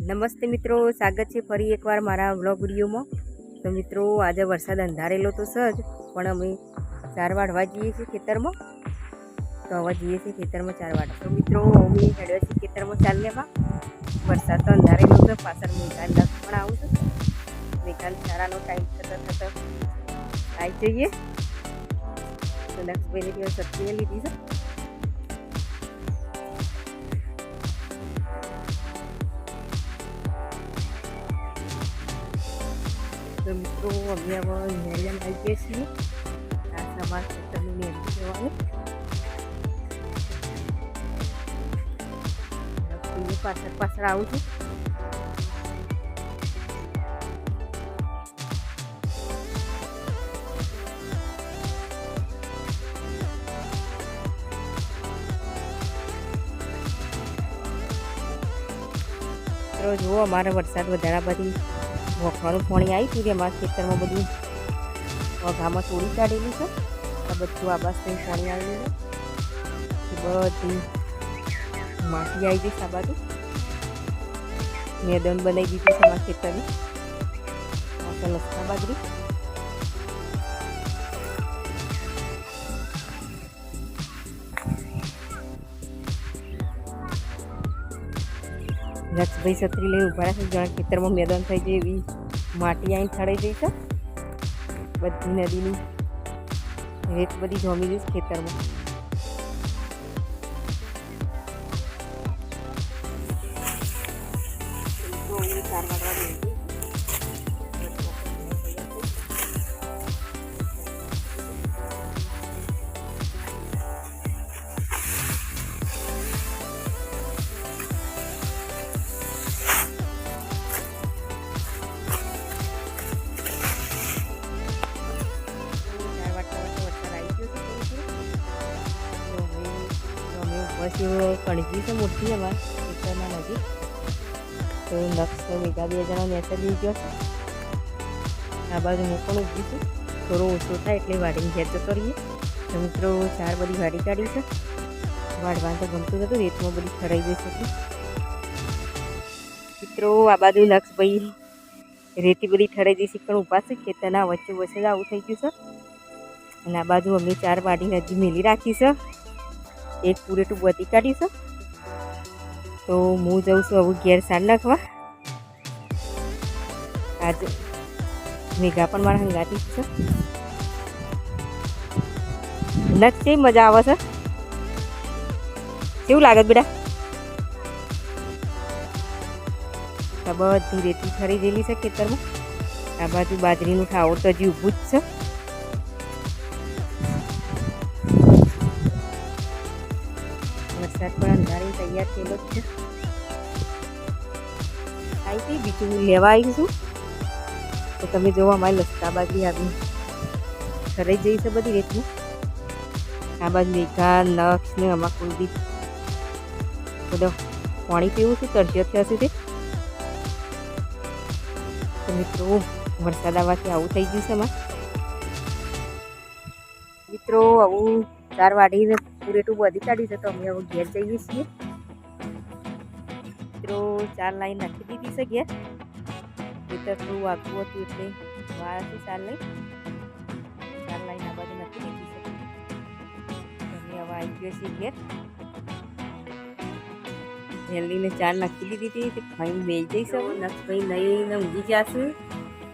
નમસ્તે મિત્રો, સ્વાગત છે ફરી એકવાર મારા વ્લોગ વિડીયોમાં. તો મિત્રો, આજે વરસાદ અંધારેલો તો સજ પણ અમે ચાર વાઢવા જઈએ છીએ ખેતરમાં. તો હવે જઈએ છીએ ખેતરમાં ચાર વાઢ તો મિત્રો, અમે હેડ્યા છીએ ખેતરમાં ચાલ લેવા વરસાદ તો અંધારેલો છે, પાછળ મેઘાન લક્ષ પણ આવું છું. મેઘાન સારાનો ટાઈમ થતાં થતાં આવી જઈએ. તો લક્ષભાઈને ત્યાં સબ્જી લીધી છે. તો મિત્રો, અમે હવે નેરિયમ આવી ગયા છીએ. આ સમાજ તમે નેરી કહેવાનું પાછળ પાછળ આવું છું. મિત્રો, જુઓ, અમારે વરસાદ વધારા બધી વખવાનું પાણી આવી ગયું અમારા ખેતરમાં બધું વઘામાં તોડી કાઢેલું છે. આ બધું આબાસ થઈ પાણી આવેલું છે. બધી માટી આવી ગઈ બાજુ. મેદાન બનાવી દીધું છે અમારા ખેતરની. આ બાજરી. લક્ષભાઈ છત્રી લઈ ઊભા છે. જાણે ખેતરમાં મેદાન થઈ જાય એવી માટી અહીં થડાઈ જઈ છે બધી નદીની રેત બધી જમી જઈશ ખેતરમાં. ચાર પછી કણજી છે મોટી અમારા ખેતરના નજીક તો લક્ષ બીજા બે જણા મેસેજ લઈ ગયો છે આ બાજુ હું પણ ઊભી છું. થોડો ઓછો થાય એટલે વાડીને ઘેર જતો મિત્રો, ચાર બધી વાડી કાઢી છે. વાડવાનું તો ગમતું નતું રેતમાં બધી ખરાઈ ગઈ છે. મિત્રો, આ બાજુ લક્ષભાઈ રેતી બધી ઠરાઈ જઈ પણ ઊભા છે. ખેતરના વચ્ચે વચ્ચે જ આવું થઈ ગયું છે. અને આ બાજુ અમે ચાર વાડી હજી મેલી રાખી છે. એક પૂરેટું બધી કાઢીશું તો હું જઉં છું હવે ઘેર સાર નાખવા. આજે મેઘા પણ મારા હંગાતી છે. નખ મજા આવે છે? કેવું લાગે બેટા? બધી રેતી ખરી ગયેલી છે ખેતરમાં. આ બાજુ બાજરીનું ઠાવર તો હજી ઊભું જ છે. વરસાદ પણ તૈયાર થયેલો છે. આવી બીજું લેવા આવીશું તો તમે જોવો, અમારી લસકા બાજરી આવી. ઘરે જઈ છે બધી રેતમાં આ બાજુ મેઘા નક્ષ ને કોઈ બી બધો પાણી પીવું છું, તરસ્યો થયો સુધી તો? મિત્રો, વરસાદ આવવાથી આવું થઈ ગયું છે મિત્રો, આવું ચાર વાડીને પૂરેટું વધી કાઢી છે, તો અમે હવે ઘેર જઈએ છીએ. મિત્રો, ચાર લાઈન નાખી દીધી છે ઘેર. ખેતર થોડું આગવું હતું એટલે વાળાથી ચાર લાઈન. ચાર લાઈન આ બાજુ નાખી દીધી છે. અમે હવે આવી ગયો છીએ ઘેર. જલ્દીને ચાર નાખી દીધી હતી તે ખાઈને જઈશ હવે. નક્ષભાઈ લઈને ઊંઘી જશે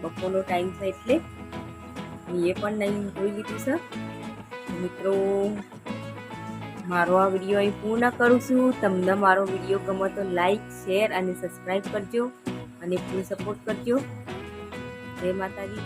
બપોરનો ટાઈમ છે એટલે. એ પણ નહીં જોઈ લીધું છે. મિત્રો મારો આ વીડિયો અહીં પૂર્ણ કરું છું. તમને મારો વીડિયો ગમે તો લાઈક શેર અને સબસ્ક્રાઈબ કરજો અને ફૂલ સપોર્ટ કરજો. જય માતાજી